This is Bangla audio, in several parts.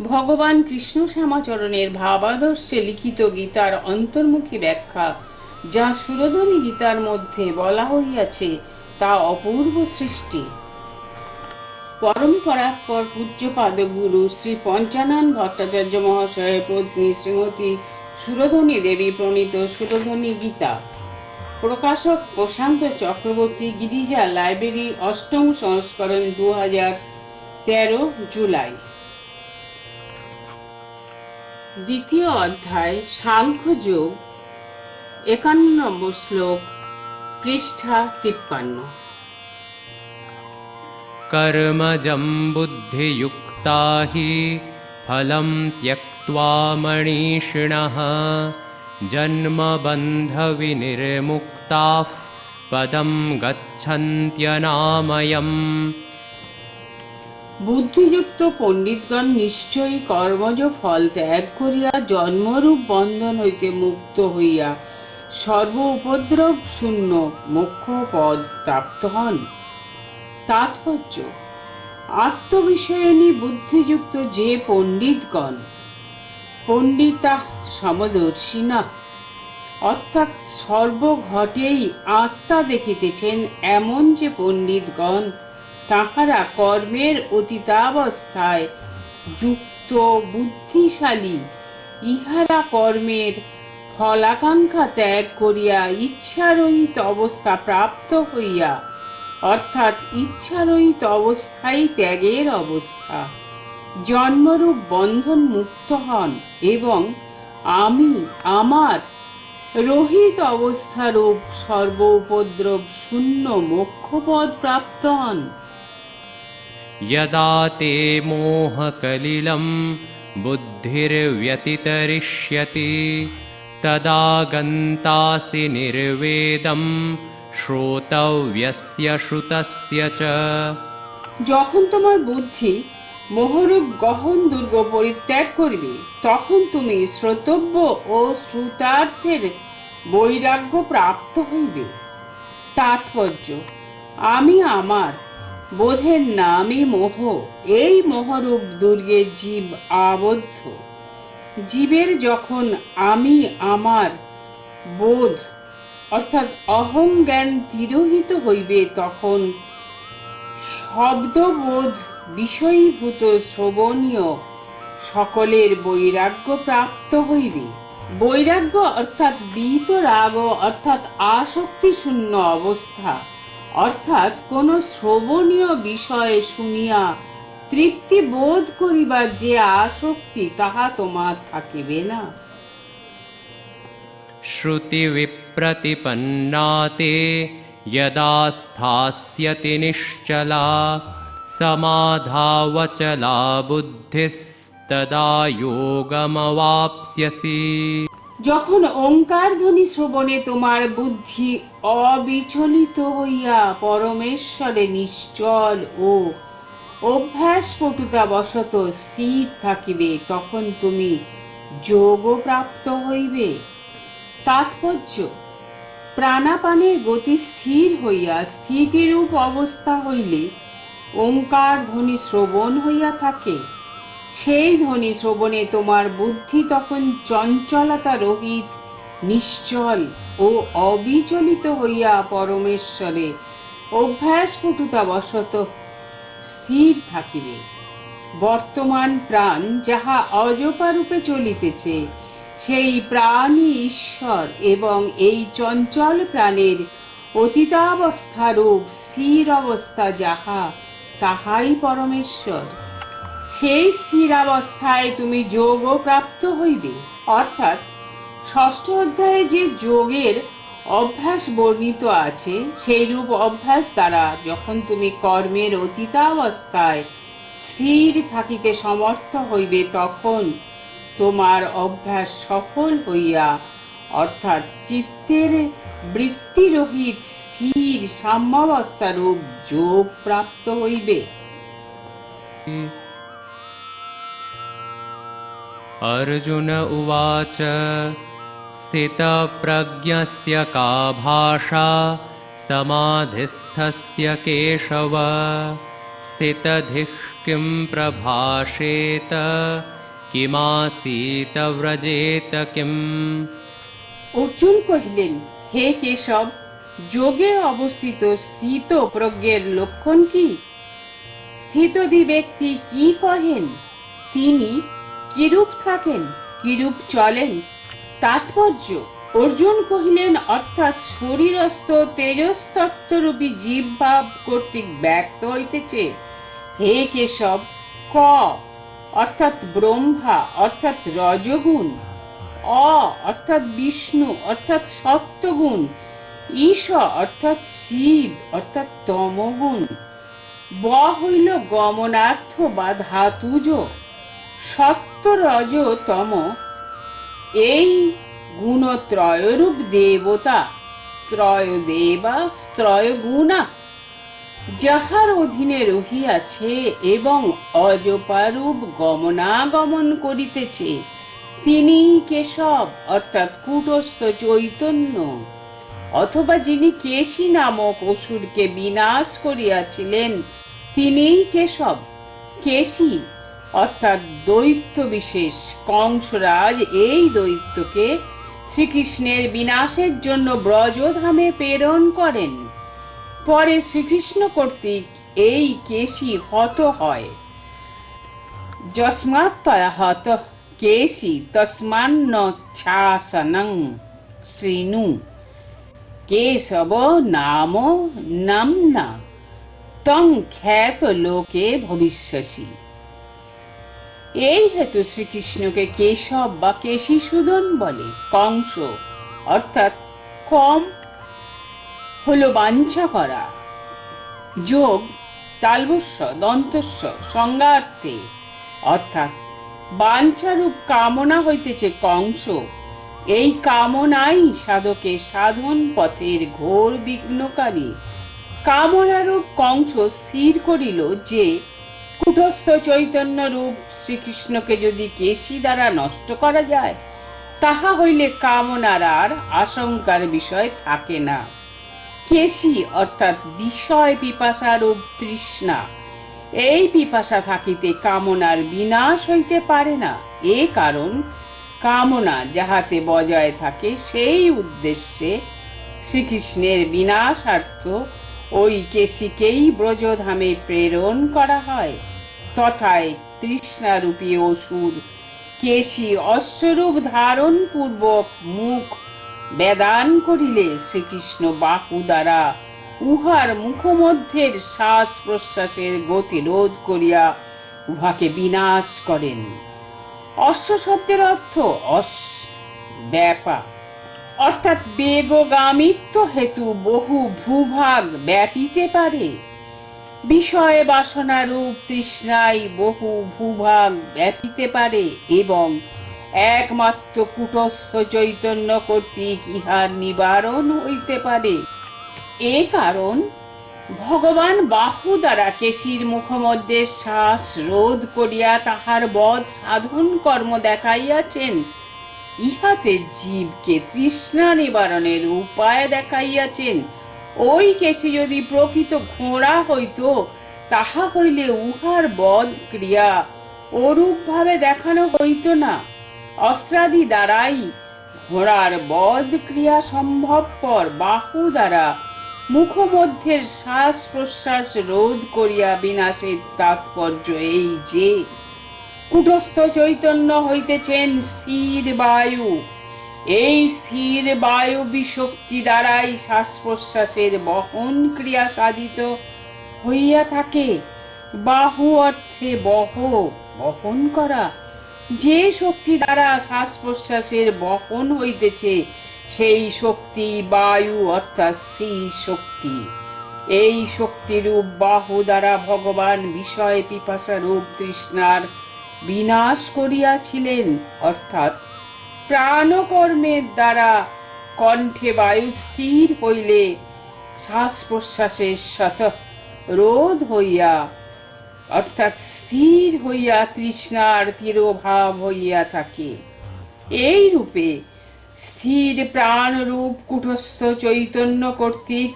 ভগবান কৃষ্ণ শ্যামাচরণের ভাবাদর্শে লিখিত গীতার অন্তর্মুখী ব্যাখ্যা, যা সুরধনী গীতার মধ্যে বলা হইয়াছে, তা অপূর্ব সৃষ্টি। পরম্পরাৎপর পূজ্যপাদ গুরু শ্রী পঞ্চানন ভট্টাচার্য মহাশয়ের পত্নী শ্রীমতী সুরধনী দেবী প্রণীত সুরধনী গীতা। প্রকাশক প্রশান্ত চক্রবর্তী, গিরিজা লাইব্রেরি, অষ্টম সংস্করণ দু হাজার তেরো জুলাই। দ্বিতীয় অধ্যায় সাংখ্যযোগ একান্ন নম্বর শ্লোক পৃষ্ঠা তিপ্পান্ন कर्मजं बुद्धियुक्ता हि फलं त्यक्त्वा मणिषिणः जन्मबन्धविनिर्मुक्ताः पदं गच्छन्त्यनामयम् বুদ্ধিযুক্ত পণ্ডিতগণ নিশ্চয়ই কর্মজ ফল ত্যাগ করিয়া জন্মরূপ বন্ধন হইতে মুক্ত হইয়া সর্ব উপদ্রব শূন্য মোক্ষ পদ প্রাপ্ত হন। তাৎপর্য, আত্মবিষয়নী বুদ্ধিযুক্ত যে পণ্ডিতগণ, পণ্ডিতা সমদর্শিনা, অর্থাৎ সর্বঘটেই আত্মা দেখিতেছেন এমন যে পণ্ডিতগণ তাহারা কর্মের অতীতাবস্থায় যুক্ত বুদ্ধিশালী। ইহারা কর্মের ফলাকাঙ্ক্ষা ত্যাগ করিয়া ইচ্ছারহিত অবস্থা প্রাপ্ত হইয়া, অর্থাৎ ইচ্ছারহিত অবস্থাই ত্যাগের অবস্থা। জন্মরূপ বন্ধন মুক্ত হন এবং আমি আমার রহিত অবস্থারূপ সর্ব উপদ্রব শূন্য মোক্ষপদ প্রাপ্ত হন। यदा ते मोहकलिलं बुद्धिर्व्यतितरिष्यति तदा गन्तासि निर्वेदं श्रोतव्यस्य श्रुतस्य च যখন তোমার বুদ্ধি মোহরূপ গহন দুর্গ পরিত্যাগ করবে তখন তুমি শ্রোতব্য ও শ্রুতার্থের বৈরাগ্য প্রাপ্ত হইবে তাৎপর্য আমি আমার বোধের নামই মোহ, এই মোহরূপ দুর্গে জীব আবদ্ধ। জীবের যখন আমি আমার বোধ, অর্থাৎ অহং জ্ঞান তিরোহিত হইবে, তখন শব্দবোধ বিষয়ীভূত শ্রবণীয় সকলের বৈরাগ্য প্রাপ্ত হইবে। বৈরাগ্য অর্থাৎ বিহিত রাগ, অর্থাৎ আসক্তি শূন্য অবস্থা। অর্থাৎ কোন শ্রবণীয় বিষয়ে শুনিয়া তৃপ্তি বোধ করিবার যে আসক্তি তাহা তোমার থাকিবে না श्रुतिविप्रतिपन्ना ते यदा स्थास्यति निश्चला समाधावचला बुद्धिस्तदा योगमवाप्स्यसि যখন ওঙ্কার ধ্বনি শ্রবণে তোমার বুদ্ধি অবিচলিত হইয়া পরমেশ্বরে নিশ্চল ও অভ্যাস পটুতা বশত স্থির থাকিবে, তখন তুমি যোগ প্রাপ্ত হইবে। তাৎপর্য, প্রাণাপানের গতি স্থির হইয়া স্থিতিরূপ অবস্থা হইলে ওঙ্কার ধ্বনি শ্রবণ হইয়া থাকে। সেই ধ্বনি শ্রবণে তোমার বুদ্ধি তখন চঞ্চলতা রহিত, নিশ্চল ও অবিচলিত হইয়া পরমেশ্বরে অভ্যাস বশত স্থির থাকিবে। বর্তমান প্রাণ যাহা অজপারূপে চলিতেছে, সেই প্রাণই ঈশ্বর এবং এই চঞ্চল প্রাণের অতীতাবস্থারূপ স্থির অবস্থা যাহা, তাহাই পরমেশ্বর। সেই স্থিরাবস্থায় তুমি যোগও প্রাপ্ত হইবে। অর্থাৎ ষষ্ঠ অধ্যায়ে যে যোগের অভ্যাস বর্ণিত আছে, সেই রূপ অভ্যাস দ্বারা যখন তুমি কর্মের অতীতাবস্থায় স্থির থাকিতে সমর্থ হইবে, তখন তোমার অভ্যাস সফল হইয়া, অর্থাৎ চিত্তের বৃত্তিরহিত স্থির সাম্যাবস্থারূপ যোগ প্রাপ্ত হইবে। अर्जुन उवाच स्थितप्रज्ञस्य का भाषा समाधिस्थस्य केशव स्थितधिः किं प्रभाषेत किमासीत व्रजेत किम् অর্জুন কহিলেন হে কেশব যোগে অবস্থিত স্থিত প্রজ্ঞের লক্ষণ কি স্থিতদি ব্যক্তি কি কহেন তিনি কিরূপ থাকেন, কিরূপ চলেন? তাৎপর্য। অর্জুন কহিলেন, অর্থাৎ শরীরস্থ তেজস্তত্ত্বরূপী জীবভাব কর্তৃক ব্যক্ত হইতেছে। হে কেশব, ক। অর্থাৎ ব্রহ্মা, অর্থাৎ রজগুণ। অ। অর্থাৎ বিষ্ণু, অর্থাৎ সত্যগুণ। ঈশ। অর্থাৎ শিব, অর্থাৎ তমগুণ। ব হইল গমনার্থ বা ধাতুজ। সত্য রজ তম এই গুণত্রয়রূপ দেবতা ত্রয় দেবা গুণা যাহার অধীনে রহিয়াছে এবং অজপারূপ গমনাগমন করিতেছে তিনি কেশব, অর্থাৎ কুটস্থ চৈতন্য। অথবা যিনি কেশী নামক অসুরকে বিনাশ করিয়াছিলেন, তিনিই কেশব, কেশী। অর্থাৎ দৈত্য বিশেষ কংসরাজ এই দৈত্যকে শ্রীকৃষ্ণের বিনাশের জন্য ব্রজধামে প্রেরণ করেন। পরে শ্রীকৃষ্ণ কর্তৃক এই কেশী হত হয়। যস্মাৎ তয়া হত কেশী ছাসনং শ্রীনু। কেশব নাম নামনা। তং খ্যাত লোকে ভবিষ্যসি। এই হেতু শ্রীকৃষ্ণকে কেশব বা কেশীসূদন বলে। কংস, অর্থাৎ কম হলো বাঞ্ছা করা। যোগ, তালবস্য, দন্তস্য, সংজ্ঞার্থে, অর্থাৎ বাঞ্ছারূপ কামনা হইতেছে কংস। এই কামনাই সাধকের সাধন পথের ঘোর বিঘ্নকারী। কামনারূপ কংস স্থির করিল যে কুটস্থ চৈতন্য রূপ শ্রীকৃষ্ণকে যদি কেশী দ্বারা নষ্ট করা যায়, তাহা হইলে কামনার আর আশঙ্কার বিষয় থাকে না। কেশী অর্থাৎ বিষয় পিপাসারূপ তৃষ্ণা, এই পিপাসা থাকিতে কামনার বিনাশ হইতে পারে না। এ কারণ কামনা যাহাতে বজায় থাকে, সেই উদ্দেশ্যে শ্রীকৃষ্ণের বিনাশার্থ ওই কেশীকেই ব্রজধামে প্রেরণ করা হয়। তথায় তৃষ্ণারূপী অসুর। কেশী অশ্বরূপ ধারণ পূর্বক মুখ বেদান করিলে শ্রীকৃষ্ণ বাহু দ্বারা উহার মুখমধ্যের শ্বাস প্রশ্বাসের গতি রোধ করিয়া উহাকে বিনাশ করেন। অশ্ব শব্দের অর্থ অস ব্যাপা। অর্থাৎ বেগগামিত্ব হেতু বহু ভূভাগ ব্যাপিতে পারে। বিষয় বাসনারূপ তৃষ্ণাই বহু ভূভাগ ব্যাপিতে পারে এবং একমাত্র কুটস্থ চৈতন্য কর্তৃক ইহার নিবারণ হইতে পারে। এ কারণ ভগবান বাহু দ্বারা কেশির মুখমধ্যে শ্বাস রোধ করিয়া তাহার বধ সাধন কর্ম দেখাইয়াছেন। ইহাতে জীবকে তৃষ্ণা নিবারণের উপায় দেখাইয়াছেন। ওই কেশে যদি প্রকৃত ঘোড়া হইত, তাহা হইলে উহার বধ ক্রিয়া ওরূপভাবে দেখানো হইত না। অস্ত্রাদি দ্বারাই ঘোড়ার বধ ক্রিয়া সম্ভবপর বাহু দ্বারা মুখমধ্যের শ্বাস প্রশ্বাস রোধ করিয়া বিনাশের তাৎপর্য এই যে, কুটস্থ চৈতন্য হইতেছেন স্থির বায়ু। এই স্থির বায়ু বিশক্তি দ্বারাই শ্বাস প্রশ্বাসের বহন ক্রিয়া সাধিত হইয়া থাকে। বাহু অর্থে বহ, বহন করা। যে শক্তি দ্বারা শ্বাস প্রশ্বাসের বহন হইতেছে, সেই শক্তি বায়ু অর্থাৎ স্থির শক্তি। এই শক্তিরূপ বাহু দ্বারা ভগবান বিষয় পিপাসা রূপ তৃষ্ণার বিনাশ করিয়াছিলেন, অর্থাৎ প্রাণকর্মের দ্বারা কণ্ঠে বায়ু স্থির হইলে শ্বাস প্রশ্বাসের শত রোধ হইয়া, অর্থাৎ স্থির হইয়া তৃষ্ণার তিরোভাব হইয়া থাকে। এই রূপে স্থির প্রাণরূপ কুটস্থ চৈতন্য কর্তৃক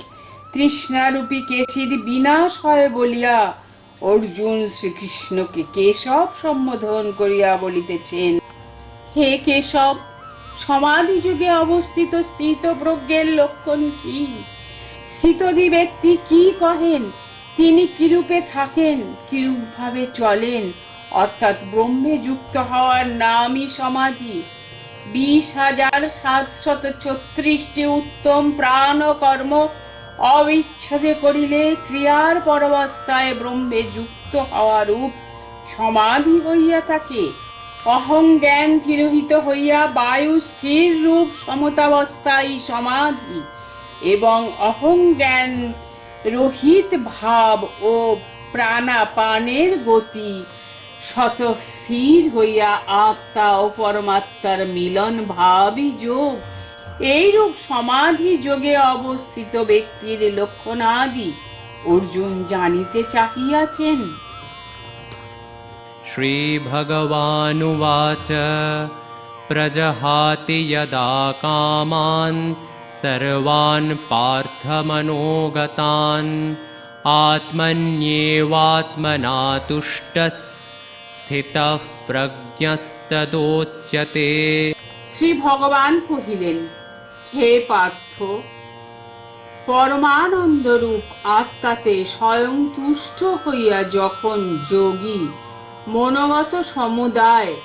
তৃষ্ণারূপী কেশির বিনাশ হয় বলিয়া অর্জুন শ্রীকৃষ্ণকে কেশব সম্বোধন করিয়া বলিতেছেন হে কেশব সমাধি যুগে অবস্থিত স্থিত প্রজ্ঞের লক্ষণ কি? স্থিতদি ব্যক্তি কি কহেন? তিনি কিরূপে থাকেন? কিরূপ ভাবে চলেন? অর্থাৎ ব্রহ্মে যুক্ত হওয়ার নামই সমাধি। বিশ হাজার সাতশত ছত্রিশটি উত্তম প্রাণ কর্ম অবিচ্ছেদে করিলে ক্রিয়ার পরবস্থায় ব্রহ্মে যুক্ত হওয়া রূপ সমাধি হইয়া থাকে। অহং জ্ঞান তিরোহিত হইয়া বায়ু স্থির রূপ সমতাবস্থায় সমাধি এবং অহং জ্ঞান রহিত ভাব ও প্রাণাপানের গতি শত স্থির হইয়া আত্মা ও পরমাত্মার মিলন ভাবই যোগ। এইরূপ সমাধি যোগে অবস্থিত ব্যক্তির লক্ষণাদি অর্জুন জানিতে চাহিয়াছেন। श्रीभगवानुवाच प्रजहाति यदा कामान् सर्वान् पार्थमनोगतान् आत्मन्येवात्मना तुष्टः स्थितः प्रज्ञस्तदोच्यते শ্রী ভগবান কহিলেন হে পার্থ পরমানন্দরূপ আত্মাতে স্বয়ং তুষ্ট হইয়া যখন যোগী মনোগত সমুদায়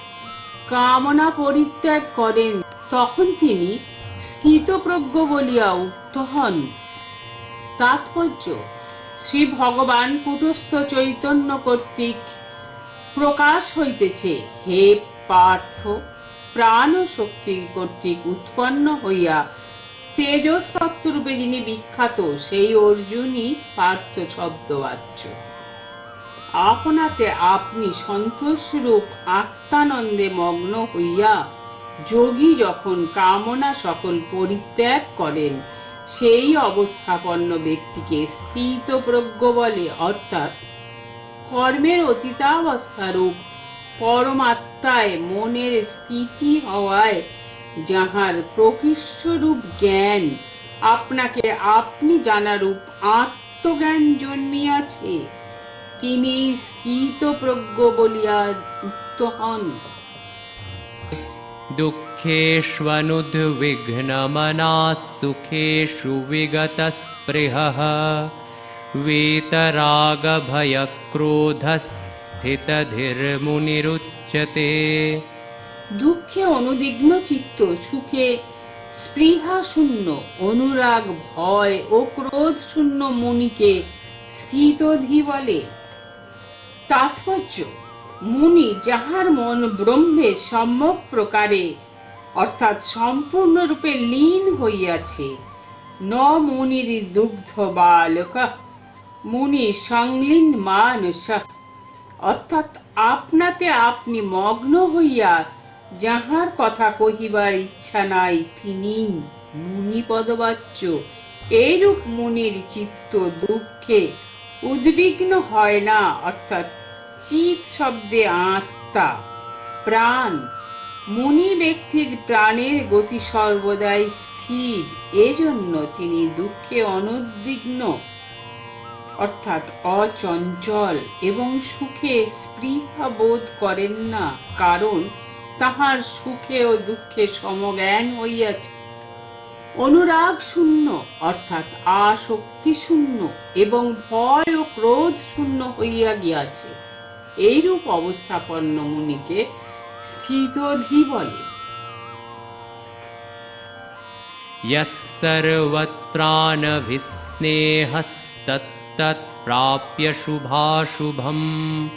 কামনা পরিত্যাগ করেন। তখন তিনি স্থিতপ্রজ্ঞ বলিয়া উক্ত হন। তাৎপর্য, শ্রী ভগবান কুটস্থ চৈতন্য কর্তৃক প্রকাশ হইতেছে। হে পার্থ, প্রাণ শক্তি কর্তৃক উৎপন্ন হইয়া তেজস্তত্ত্বরূপে যিনি বিখ্যাত, সেই অর্জুনই পার্থ শব্দ শব্দবাচ্য আপনাতে আপনি সন্তোষরূপ আত্মানন্দে মগ্ন হইয়া যোগী যখন কামনা সকল পরিত্যাগ করেন, সেই অবস্থাপন্ন ব্যক্তিকে স্থিতপ্রজ্ঞ বলে অর্থাৎ কর্মের অতীতাবস্থারূপ পরমাত্মায় মনের স্থিতি হওয়ায় যাহার প্রকৃষ্টরূপ জ্ঞান, আপনাকে আপনি জানারূপ আত্মজ্ঞান জন্মিয়াছে। তিনি স্থিতপ্রজ্ঞ বলিয়া উক্ত হন दुःखेष्वनुद्विघ्नमनाः सुखेषु विगतस्पृहः वीतरागभयक्रोधः स्थितधिर्मुनिरुच्यते দুঃখে অনুদিগ্ন চিত্ত সুখে স্পৃহা শূন্য অনুরাগ ভয় ও ক্রোধ শূন্য মুনিকে স্থিতধি বলে তাৎপর্য। মুনি যাহার মন ব্রহ্মে সম্যক প্রকারে, অর্থাৎ সম্পূর্ণরূপে লীন হইয়াছে, ন মুনির দুগ্ধ বালক, মুনি সংলীন মানুষ। অর্থাৎ আপনাতে আপনি মগ্ন হইয়া যাহার কথা কহিবার ইচ্ছা নাই তিনি মুনি পদবাচ্য এইরূপ মুনির চিত্ত দুঃখে উদ্বিগ্ন হয় না, অর্থাৎ চিত শব্দে আত্মা, প্রাণ। মুনি ব্যক্তির প্রাণের গতি সর্বদাই স্থির, এজন্য তিনি দুঃখে অনুদ্বিগ্ন, অর্থাৎ অচঞ্চল এবং সুখে স্পৃহা বোধ করেন না, কারণ তাহার সুখে ও দুঃখে সমজ্ঞান হইয়াছে। অনুরাগ শূন্য, অর্থাৎ আসক্তি শূন্য এবং ভয় ও ক্রোধ শূন্য হইয়া গিয়াছে। এইরূপ অবস্থাপন্ন মুনিকে স্থিতধি বলে यः सर्वत्रानभिस्नेहस्तत्तत्प्राप्य शुभाशुभम्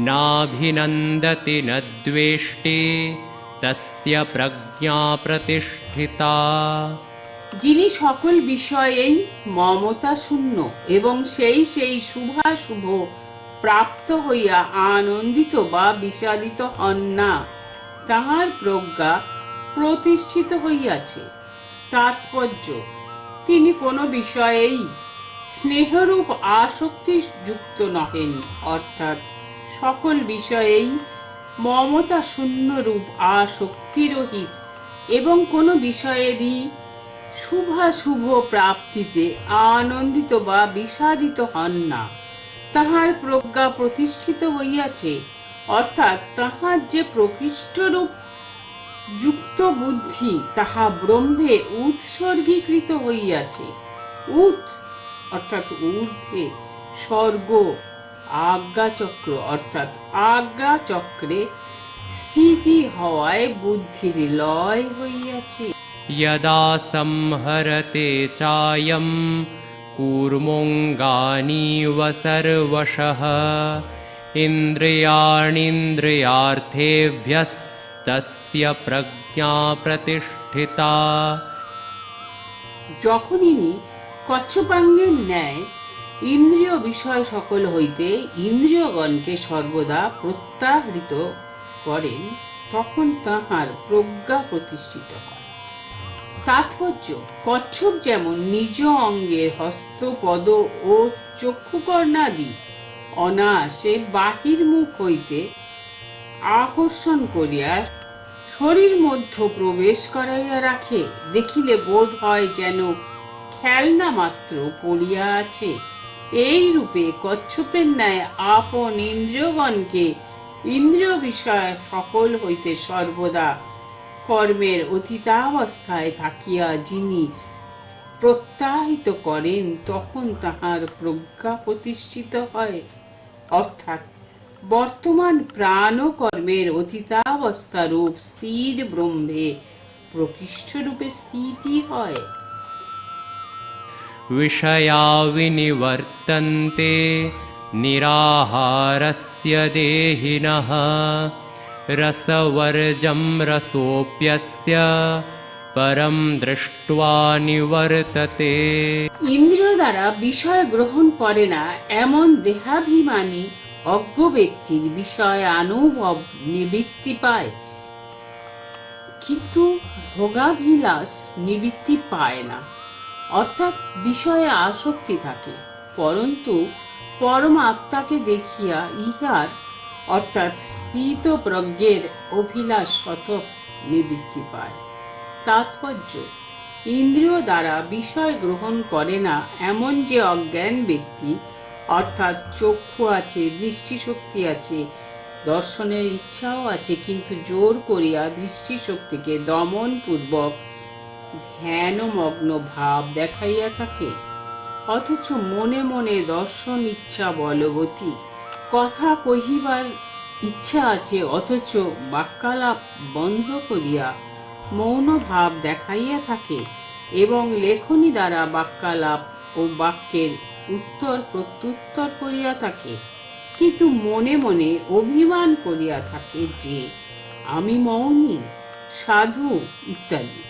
नाभिनन्दति न द्वेष्टि तस्य प्रज्ञा प्रतिष्ठिता যিনি সকল বিষয়েই মমতা শূন্য এবং সেই সেই শুভাশুভ প্রাপ্ত হইয়া আনন্দিত বা বিষাদিত হন না। তাহার প্রজ্ঞা প্রতিষ্ঠিত হইয়াছে। তাৎপর্য, তিনি কোনো বিষয়েই স্নেহরূপ আসক্তি যুক্ত নহেন, অর্থাৎ সকল বিষয়েই মমতা শূন্যরূপ আসক্তিরহিত এবং কোনো বিষয়েরই শুভাশুভ প্রাপ্তিতে আনন্দিত বা বিষাদিত হন না। তাহার প্রজ্ঞা প্রতিষ্ঠিত হইয়াছে অর্থাৎ তাহার যে প্রকৃষ্ট রূপ যুক্ত বুদ্ধি তাহা ব্রহ্মে উৎসর্গীকৃত হইয়াছে উৎ অর্থাৎ ঊর্ধ্বে স্বর্গ আজ্ঞাচক্র অর্থাৎ আজ্ঞা চক্রে স্থিতি হওয়ায় বুদ্ধির লয় হইয়াছে यदा संहरते चायं कूर्मोऽङ्गानीव सर्वशः इन्द्रियाणीन्द्रियार्थेभ्यस्तस्य प्रज्ञा प्रतिष्ठिता যখন ইনি কচ্ছপাঙ্গের ন্যায় ইন্দ্রিয় বিষয় সকল হইতে ইন্দ্রিয়গণকে সর্বদা প্রত্যাহৃত করেন তখন তাহার প্রজ্ঞা প্রতিষ্ঠিত হয় তাৎপর্য, কচ্ছপ যেমন নিজ অঙ্গের হস্ত পদ ও চক্ষুকর্ণাদি অনায়াসে বাহির মুখ হইতে আকর্ষণ করিয়া শরীর মধ্য প্রবেশ করাইয়া রাখে। দেখিলে বোধ হয় যেন খেলনা মাত্র পড়িয়া আছে। এই রূপে কচ্ছপের ন্যায় আপন ইন্দ্রিয়গণকে ইন্দ্রিয় বিষয় সকল হইতে সর্বদা কর্মের অতীতাবস্থায় থাকিয়া যিনি প্রত্যাহিত করেন তখন তাহার প্রজ্ঞা প্রতিষ্ঠিত হয় অর্থাৎ বর্তমান প্রাণ ও কর্মের অতীতাবস্থা রূপ স্থির ব্রহ্মে প্রকৃষ্ট রূপে স্থিতি হয় विषया विनिवर्तन्ते निराहारस्य देहिनः रसवर्जं रसोऽप्यस्य परं दृष्ट्वा निवर्तते ইন্দ্রিয় দ্বারা বিষয় গ্রহণ করে না এমন দেহাভিমানী অজ্ঞ ব্যক্তির বিষয় অনুভব নিবৃত্তি পায় কিন্তু ভোগাভিলাষ নিবৃত্তি পায় না অর্থাৎ বিষয়ে আসক্তি থাকে পরন্তু পরম আত্মাকে দেখিয়া ইহার অর্থাৎ স্থিত প্রজ্ঞের অভিলাষ শতক নিবৃত্তি পায়। তাৎপর্য, ইন্দ্রিয় দ্বারা বিষয় গ্রহণ করে না এমন যে অজ্ঞান ব্যক্তি, অর্থাৎ চক্ষু আছে, দৃষ্টিশক্তি আছে, দর্শনের ইচ্ছাও আছে, কিন্তু জোর করিয়া দৃষ্টিশক্তিকে দমন পূর্বক ধ্যানমগ্ন ভাব দেখাইয়া থাকে। অথচ মনে মনে দর্শন ইচ্ছা বলবতী। কথা কহিবার ইচ্ছা আছে, অথচ বাক্যালাপ বন্ধ করিয়া মৌন ভাব দেখাইয়া থাকে এবং লেখনী দ্বারা বাক্যালাপ ও বাক্যের উত্তর প্রত্যুত্তর করিয়া থাকে। কিন্তু মনে মনে অভিমান করিয়া থাকে যে, আমি মৌনী, সাধু ইত্যাদি।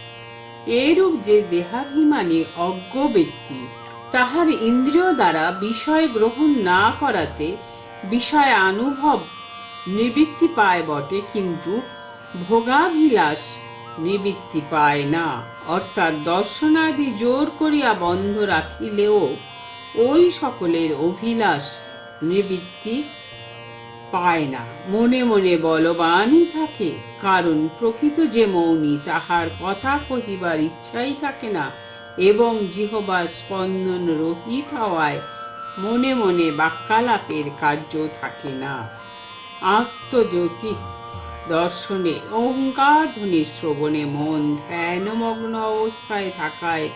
এরূপ যে দেহাভিমানী অজ্ঞ ব্যক্তি, তাহার ইন্দ্রিয় দ্বারা বিষয় গ্রহণ না করাতে বিষয় অনুভব নিবৃত্তি পায় বটে, কিন্তু ভোগাভিলাষ নিবৃত্তি পায় না। অর্থাৎ দর্শনাদি জোর করিয়া বন্ধ রাখিলেও ওই সকলের অভিলাষ নিবৃত্তি পায় না। মনে মনে বলবানই থাকে, কারণ প্রকৃত যে মৌনী তাহার কথা কহিবার ইচ্ছাই থাকে না, এবং জিহবার স্পন্দন রহিত হওয়ায় মনে মনে বাক্যালাপের কার্য থাকে না। আত্মজ্যোতি, দর্শনে ওঙ্কার ধ্বনি শ্রবণে মন ধ্যানমগ্ন অবস্থায় থাকায়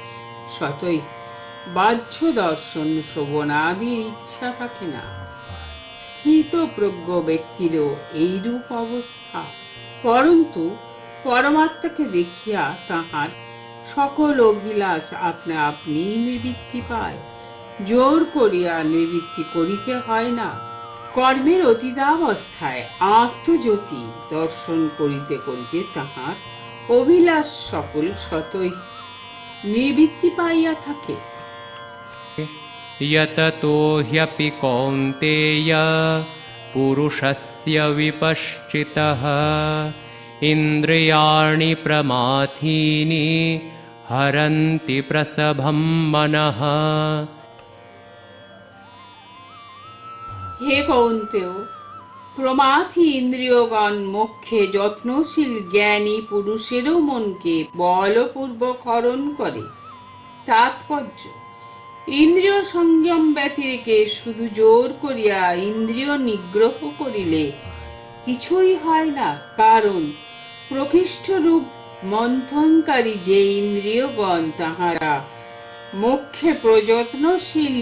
সতই বাহ্য দর্শন শ্রবণাদির ইচ্ছা থাকে না। স্থিত প্রজ্ঞ ব্যক্তিরও এইরূপ অবস্থা। পরন্তু পরমাত্মাকে দেখিয়া তাহার সকল অভিলাষ আপনা আপনি নিবৃত্তি পায়। জোর করিয়া নিবৃত্তি করিতে হয় না কর্মের অতীতাবস্থায় আত্মজ্যোতি দর্শন করিতে করিতে তাহার অভিলাষ সকল শতই নিবৃত্তি পাইয়া থাকে यततो ह्यपि कौन्तेय पुरुषस्य विपश्चितः इन्द्रियाणि प्रमाथीनि हरन्ति प्रसभं मनः হে কৌন্তেয়, প্রমাথি ইন্দ্রিয়গণ মোক্ষে যত্নশীল জ্ঞানী পুরুষেরও মনকে বলপূর্বক হরণ করে। তাৎপর্য, ইন্দ্রিয় সংযম ব্যতিরেকে শুধু জোর করিয়া ইন্দ্রিয় নিগ্রহ করিলে কিছুই হয় না, কারণ প্রকৃষ্ট রূপ মন্থনকারী যে ইন্দ্রিয়গণ তাহারা মোক্ষে প্রযত্নশীল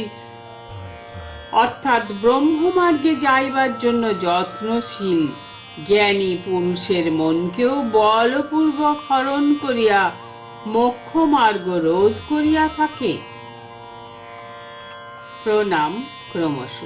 অর্থাৎ ব্রহ্মমার্গে যাইবার জন্য যত্নশীল। জ্ঞানী পুরুষের মনকেও বলপূর্বক হরণ করিয়া মোক্ষ মার্গ রোধ করিয়া থাকে। প্রণাম ক্রমশ।